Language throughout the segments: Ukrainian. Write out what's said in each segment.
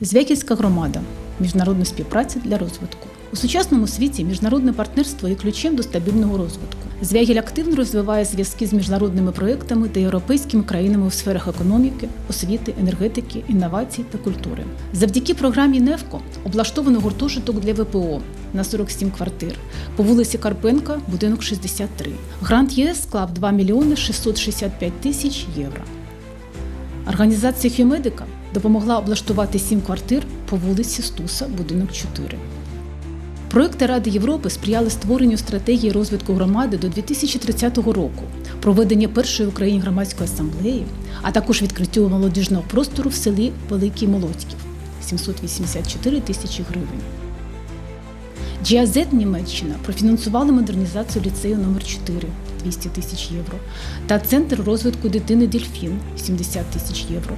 Звяківська громада міжнародна співпраця для розвитку. У сучасному світі міжнародне партнерство є ключем до стабільного розвитку. Звягіль активно розвиває зв'язки з міжнародними проектами та європейськими країнами у сферах економіки, освіти, енергетики, інновацій та культури. Завдяки програмі НЕВКО облаштовано гуртожиток для ВПО на 47 квартир по вулиці Карпенка, будинок 63. Грант ЄС склав 2 мільйони 665 тисяч євро. Організація Хюмедика допомогла облаштувати сім квартир по вулиці Стуса, будинок 4. Проекти Ради Європи сприяли створенню стратегії розвитку громади до 2030 року, проведення першої в Україні громадської асамблеї, а також відкриттю молодіжного простору в селі Великий Молодьків 784 тисячі гривень. GIZ Німеччина профінансувала модернізацію ліцею номер 4 200 тисяч євро та Центр розвитку дитини Дельфін 70 тисяч євро.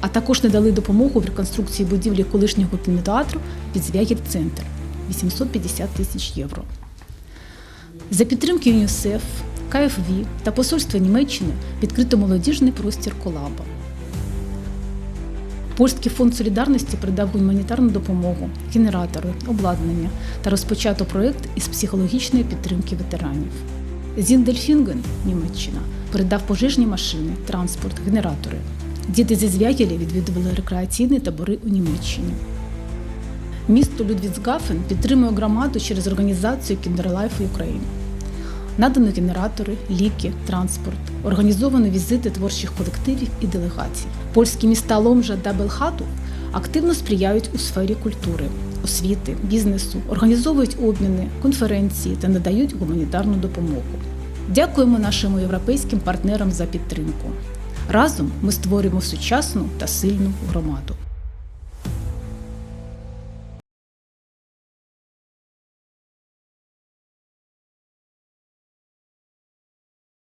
А також надали допомогу в реконструкції будівлі колишнього кінотеатру під Звягіль Центр 850 тисяч євро. За підтримки ЮНІСЕФ, КФВ та Посольства Німеччини відкрито молодіжний простір Колаба. Польський фонд солідарності придав гуманітарну допомогу, генератори, обладнання та розпочато проєкт із психологічної підтримки ветеранів. Зіндельфінген, Німеччина, передав пожежні машини, транспорт, генератори. Діти зі Звягеля відвідували рекреаційні табори у Німеччині. Місто Людвіцгафен підтримує громаду через організацію Кіндерлайф Україн. Надано генератори, ліки, транспорт, організовано візити творчих колективів і делегацій. Польські міста Ломжа та Белхату активно сприяють у сфері культури, освіти, бізнесу, організовують обміни, конференції та надають гуманітарну допомогу. Дякуємо нашим європейським партнерам за підтримку. Разом ми створюємо сучасну та сильну громаду.